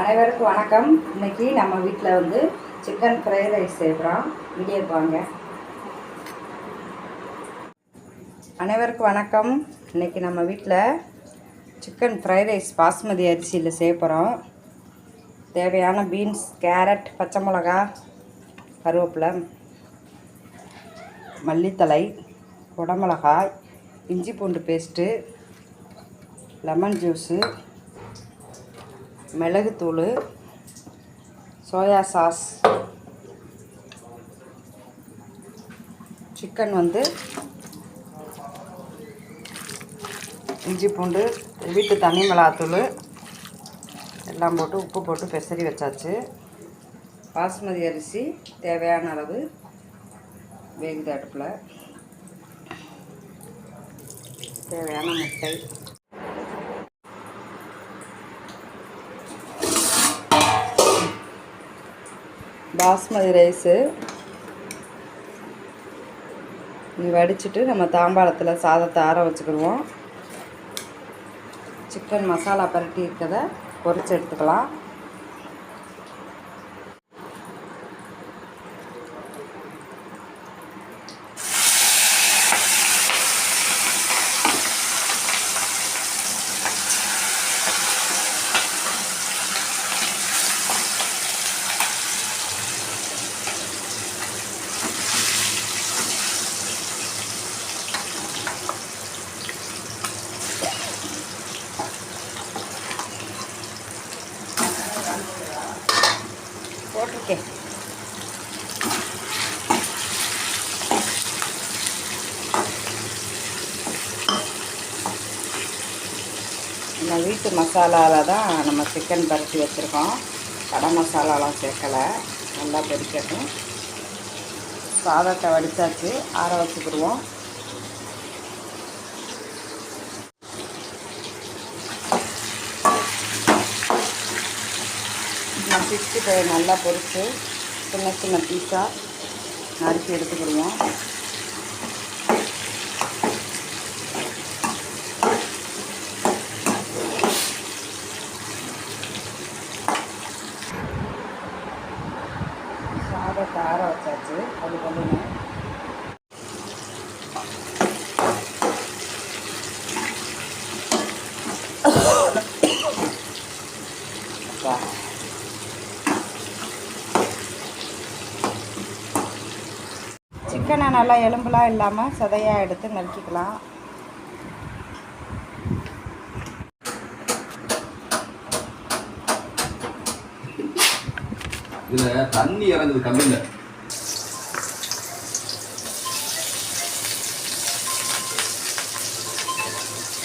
அனைவருக்கும் வணக்கம். இன்னைக்கு நம்ம வீட்டில் வந்து சிக்கன் ஃப்ரைட் ரைஸ் செய்கிறோம் வீடியோ வாங்க அனைவருக்கும் வணக்கம். இன்னைக்கு நம்ம வீட்டில் சிக்கன் ஃப்ரைட் ரைஸ் பாஸ்மதி அரிசியில் செய்ய போகிறோம் தேவையான பீன்ஸ் கேரட் பச்சை மிளகா கருவேப்பிலை மல்லித்தழை குடமிளகாய் இஞ்சி பூண்டு பேஸ்ட்டு லெமன் ஜூஸு மிளகுத்தூள் சோயா சாஸ் சிக்கன் வந்து இஞ்சி பூண்டு வீட்டு தனி மிளகாத்தூள் எல்லாம் போட்டு உப்பு போட்டு பெசரி வச்சாச்சு. பாஸ்மதி அரிசி தேவையான அளவு வேகுது அடுப்பில். தேவையான முட்டை. பாஸ்மதி ரைஸு. இது வடிச்சிட்டு நம்ம தாம்பாளத்தில் சாதத்தை ஆற வச்சுக்கிடுவோம். சிக்கன் மசாலா பரட்டி இருக்கிறத பொறிச்சு எடுத்துக்கலாம். போட்டிருக்கேன் நம்ம வீட்டு மசாலாவில் தான் நம்ம சிக்கன் பருத்தி வச்சுருக்கோம். கடை மசாலாலாம் சேர்க்கலை. நல்லா பொரிக்கட்டும் சாதத்தை வடித்தாச்சு ஆற வச்சுக்கிடுவோம். சிக்ஸ்டி ஃபைவ் நல்லா பொறிச்சு சின்ன சின்ன பீஸாக நறுக்கி எடுத்துக்கிடுவோம் சாதத்தை ஆற வச்சாச்சு அது பண்ணுங்க அப்பா சிக்கனை நல்லா எலும்புலாம் இல்லாமல் சதையாக எடுத்து நறுக்கிக்கலாம். இதுல தண்ணி இறங்குது கம்மியில்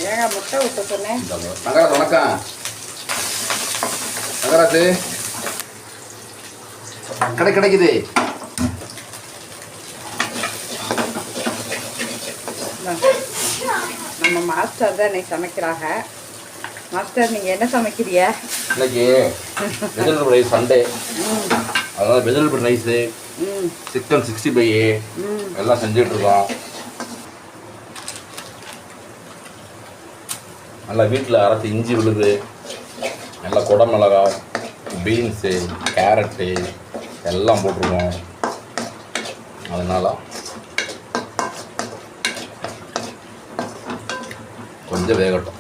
ஏங்க முட்டை விட்டு சொன்னேன். நகராஜ் வணக்கம். நகராஜ் கடை கிடைக்குது. நம்ம மாஸ்டர் தான் இன்னைக்கு சமைக்கிறாங்க. மாஸ்டர் நீங்கள் என்ன சமைக்கிறீங்க? இன்னைக்கு வெஜிடபிள் ரைஸ் சண்டே. அதனால vegetable rice chicken sixty five எல்லாம் செஞ்சுட்டு இருக்கோம் நல்லா வீட்டில் அரைச்சி இஞ்சி விழுது நல்லா குடமிளகாய் பீன்ஸு கேரட்டு எல்லாம் போட்டிருக்கோம். அதனால கொஞ்சம் வேகட்டும்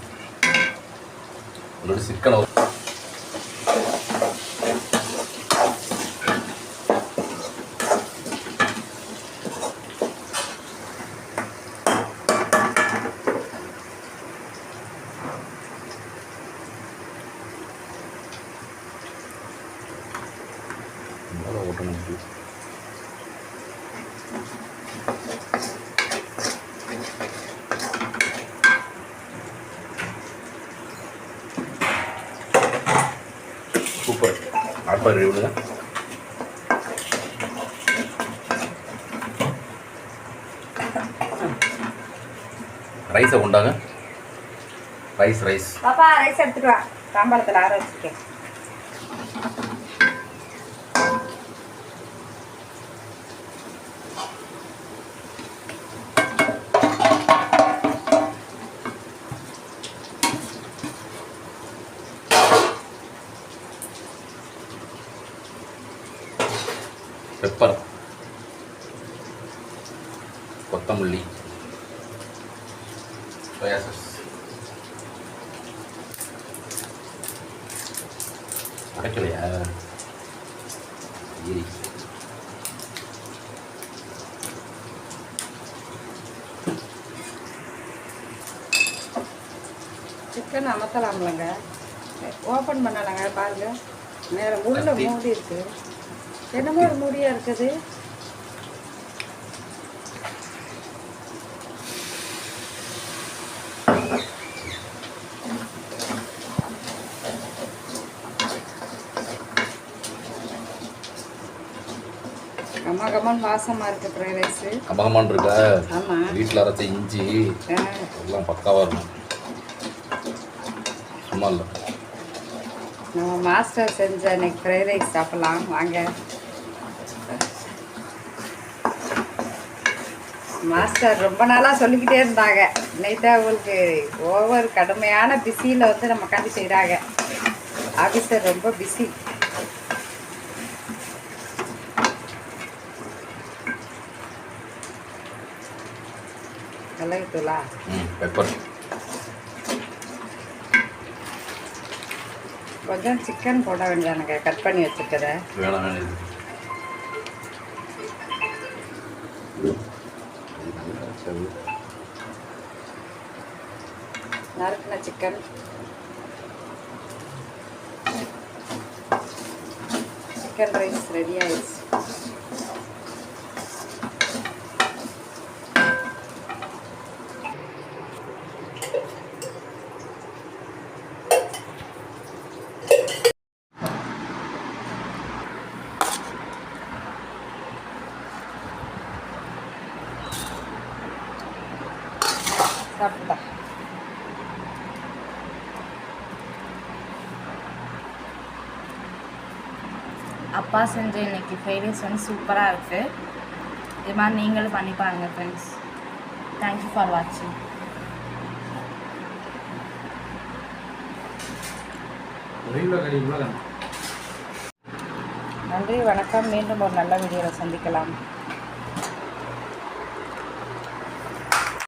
ஒரு சிக்கனை ஓட்டணும் ஆட்பார் விடுங்க ரைஸை கொண்டாங்க. ரைஸ் ரைஸ் பாப்பா ரைஸ் எடுத்துட்டு வா. சாம்பாரத்தில் ஆற பெப்பர் கொத்தமல்லி சோயா சாஸ் சரி. சிக்கன் அமர்த்தலாம்லங்க ஓப்பன் பண்ணலாங்க பாருங்க. மேலே உள்ள. மூடி இருக்கு என்னமோ ஒரு மூடியா இருக்குது. கம்மா கம்மன் வாசமா இருக்கு ஃப்ரைட் ரைஸு கமகமான் இருக்கா? ஆமாம் வீட்டில் அரைச்ச இஞ்சி எல்லாம் பக்காவாக இருக்கும். சும்மா இல்லை. நம்ம மாஸ்டர் செஞ்ச இன்னைக்கு ஃப்ரைட் ரைஸ் சாப்பிடலாம். வாங்க. மாஸ்டர் ரொம்ப நாளாக சொல்லிக்கிட்டே இருந்தாங்க. இன்னைக்கு அவங்களுக்கு ஓவர் கடுமையான பிஸியில் வந்து நம்ம கண்டு செய்கிறாங்க ஆஃபீஸர் ரொம்ப பிஸி. மிளகுத்தூளா ம் பெப்பர் கொஞ்சம் சிக்கன் போட வேண்டியதானுங்க கட் பண்ணி வச்சுருக்கத நறுக்கின சிக்கன். சிக்கன் ரைஸ் ரெடி ஆயிடுச்சு. அப்பா செஞ்ச இன்னைக்கு ஃப்ரைட் ரைஸ் வந்து சூப்பராக இருக்குது இது மாதிரி நீங்களும் பண்ணி பாருங்கள் ஃப்ரெண்ட்ஸ் தேங்க்யூ ஃபார் வாட்சிங் நன்றி வணக்கம். மீண்டும் ஒரு நல்ல வீடியோவில் சந்திக்கலாம்.